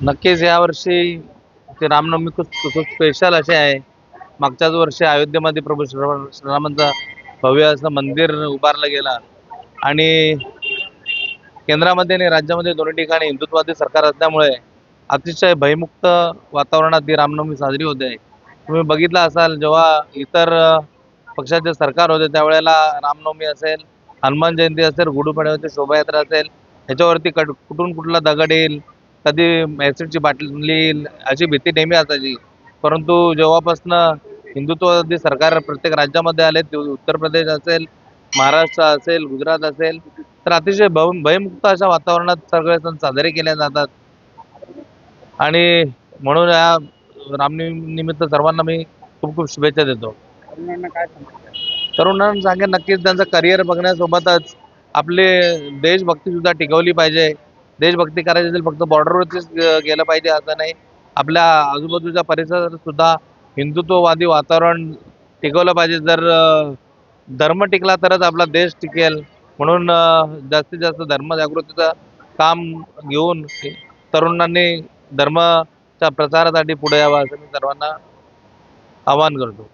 नक्कीच यावर्षी ते रामनवमी खूप खूप स्पेशल असे आहे. मागच्याच वर्षी अयोध्येमध्ये प्रभू श्रीराम भव्य असं मंदिर उभारलं गेलं. आणि केंद्रामध्ये आणि राज्यामध्ये दोन्ही ठिकाणी हिंदुत्ववादी सरकार असल्यामुळे अतिशय भयमुक्त वातावरणात ही रामनवमी साजरी होते. तुम्ही बघितलं असाल जेव्हा इतर पक्षाचे सरकार होते त्यावेळेला रामनवमी असेल हनुमान जयंती असेल गुढीपाडव्याची शोभायात्रा असेल ह्याच्यावरती कट कुठून कुठला दगड येईल कधी ॲसिडची बाटली येईल अशी भीती नेहमी असायची. परंतु जेव्हापासनं हिंदुत्ववादी सरकार प्रत्येक राज्यामध्ये आले ते उत्तर प्रदेश असेल महाराष्ट्र असेल गुजरात असेल तर अतिशय भव भयमुक्त अशा वातावरणात सगळे सण साजरे केले जातात. आणि म्हणून या रामनिमित्त सर्वांना मी खूप खूप शुभेच्छा देतो. तरुणांना सांगेन नक्कीच त्यांचं करिअर बघण्यासोबतच आपले देशभक्तीसुद्धा टिकवली पाहिजे. देशभक्ती करायची असेल फक्त बॉर्डरवरतीच गेलं पाहिजे असं नाही. आपल्या आजूबाजूच्या परिसरात सुद्धा हिंदुत्ववादी वातावरण टिकवलं पाहिजे. जर धर्म टिकला तरच आपला देश टिकेल. म्हणून जास्तीत जास्त धर्मजागृतीचं काम घेऊन तरुणांनी धर्माच्या प्रचारासाठी पुढे यावं असं मी सर्वांना आवाहन करतो.